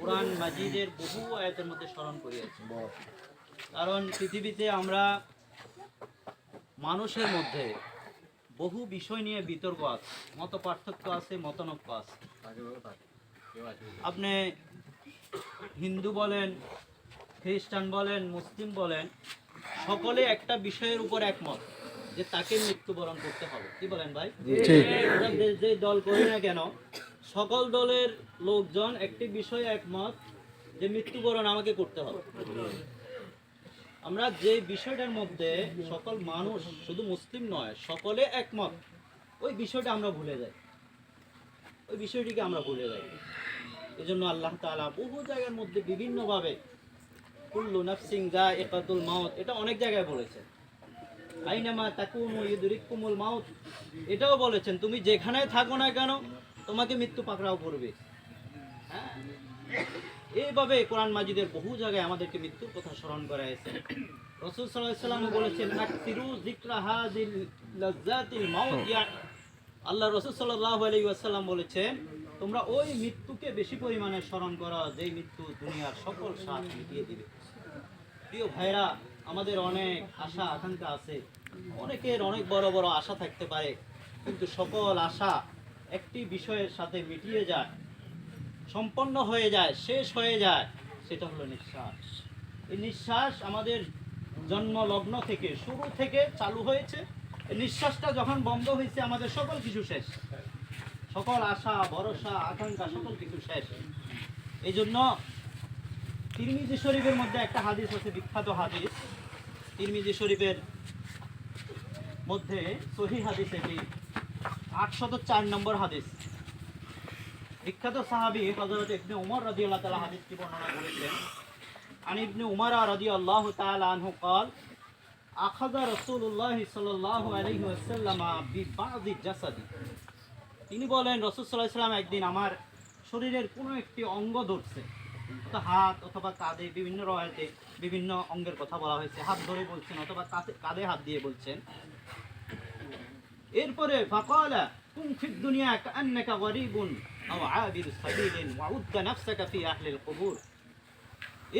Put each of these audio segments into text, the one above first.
কোরআন মাজিদের বহু আয়াতের মধ্যে স্মরণ করিয়েছে। কারণ পৃথিবীতে আমরা মানুষের মধ্যে বহু বিষয় নিয়ে বিতর্ক আছে মত পার্থক্য আছে মতনক্য আছে। আপনি হিন্দু বলেন খ্রিস্টান বলেন মুসলিম বলেন সকলে একটা বিষয়ের উপর একমত যে তাকে মৃত্যুবরণ করতে হবে। কি বলেন ভাই? যে দল করি না কেন সকল দলের লোকজন একটি বিষয়ে একমত যে মৃত্যুবরণ আমাকে করতে হবে। আমরা যে বিষয়টার মধ্যে সকল মানুষ শুধু মুসলিম নয়, সকলে একমত। ওই বিষয়টা আমরা ভুলে যাই। ওই বিষয়টিকে আমরা ভুলে যাই। এই জন্য আল্লাহ তাআলা বহু জায়গার মধ্যে বিভিন্নভাবে কুল্লু নাফসিং যা একাতুল মাউত, এটা অনেক জায়গায় বলেছেন আইনামা তাকুনু ইউদরিকুমুল মাউত, এটাও বলেছেন, তুমি যেখানে থাকো না কেন তোমাকে মৃত্যু পাকড়াও করবে। হ্যাঁ? এইভাবে কোরআন মাজিদের বহু জায়গায় আমাদেরকে মৃত্যুর কথা স্মরণ করা হয়েছে রসুল আলাইহি বলেছেন ইয়া আল্লাহ রসুল সাল্লাল্লাহু আলাইহি ওয়াসাল্লাম বলেছেন তোমরা ওই মৃত্যুকে বেশি পরিমাণে স্মরণ করো যেই মৃত্যু দুনিয়ার সকল স্বাদ মিটিয়ে দিবে। প্রিয় ভাইরা আমাদের অনেক আশা আকাঙ্ক্ষা আছে। অনেকের অনেক বড় বড় আশা থাকতে পারে কিন্তু সকল আশা একটি বিষয়ের সাথে মিটিয়ে যায়, সম্পন্ন হয়ে যায়, শেষ হয়ে যায়, সেটা হলো নিঃশ্বাস। এই নিঃশ্বাস আমাদের জন্ম লগ্ন থেকে শুরু থেকে চালু হয়েছে। এই নিঃশ্বাসটা যখন বন্ধ হয়েছে, আমাদের সকল কিছু শেষ। সকল আশা, ভরসা, আকাঙ্ক্ষা, সকল কিছু শেষ। এই জন্য তিরমিজি শরীফের মধ্যে একটা হাদিস আছে, বিখ্যাত হাদিস। তিরমিজি শরীফের মধ্যে সহি হাদিস এটি। আটশত চার নম্বর হাদিস বিখ্যাত সাহাবি হযরত ইবনে উমর রাদিয়াল্লাহু তাআলা হাদিসটি বর্ণনা করেছেন আন ইবনে উমর রাদিয়াল্লাহু তাআলা আনহু قال আখাযা রাসূলুল্লাহ সাল্লাল্লাহু আলাইহি ওয়াসাল্লাম বিবাদি জাসাদি তিনি বলেন রাসূল সাল্লাল্লাহু আলাইহি ওয়াসাল্লাম একদিন আমার শরীরের কোনো একটি অঙ্গ ধরছে তো হাত অথবা কাঁধে বিভিন্ন রয়েতে বিভিন্ন অঙ্গের কথা বলা হয়েছে হাত ধরে বলছেন অথবা কাঁধে- কাঁধে হাত দিয়ে বলছেন এরপরে ফাকালা, কুম দুনিয়া কান্নাকা গরিবুন আও আবির সাবিলিন ওয়াউদ্দা নাফসাকা ফি আহলিল কুবুর।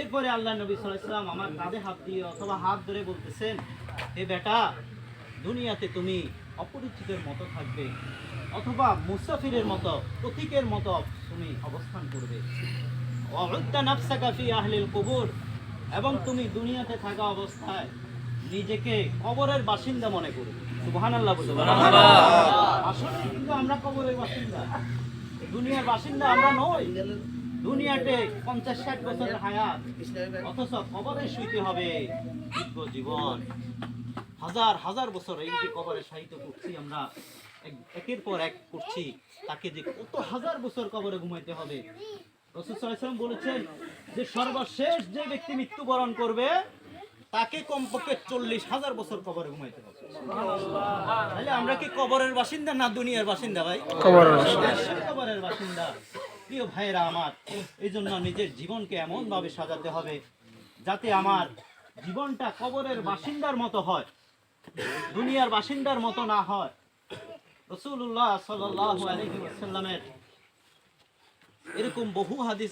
এরপরে আল্লাহ নবী আলাইহি আমার কাঁধে হাত দিয়ে অথবা হাত ধরে বলতেছেন, হে বেটা, দুনিয়াতে তুমি অপরিচিতের মতো থাকবে অথবা মুসাফিরের মতো, প্রতীকের মতো তুমি অবস্থান করবে। ওয়াউদ্দা নাফসাকা ফি আহলিল কুবুর, এবং তুমি দুনিয়াতে থাকা অবস্থায় নিজেকে কবরের বাসিন্দা মনে করি। সুবহানাল্লাহ বলে। আসলে কিন্তু আমরা কবরের বাসিন্দা। দুনিয়ার বাসিন্দা আমরা নই। দুনিয়াতে পঞ্চাশ ষাট বছরের হায়াত। অথচ কবরে শুইতে হবে দীর্ঘ জীবন। হাজার হাজার বছর এই যে কবরে সাহিত্য করছি আমরা এক- একের পর এক করছি তাকে যে কত হাজার বছর কবরে ঘুমাইতে হবে। রসুল বলেছেন যে সর্বশেষ যে ব্যক্তি মৃত্যুবরণ করবে তাকে কমপক্ষে চল্লিশ হাজার বছর কবরে ঘুমাইতে হবে। তাহলে আমরা কি কবরের বাসিন্দা না দুনিয়ার বাসিন্দা ভাই? কবরের বাসিন্দা। প্রিয় ভাইরা আমার এই জন্য নিজের জীবনকে এমন ভাবে সাজাতে হবে যাতে আমার জীবনটা কবরের বাসিন্দার মতো হয় দুনিয়ার বাসিন্দার মতো না হয়। রসুল্লাহ সাল্লাল্লাহু আলাইহি ওয়াসাল্লামের এরকম বহু হাদিস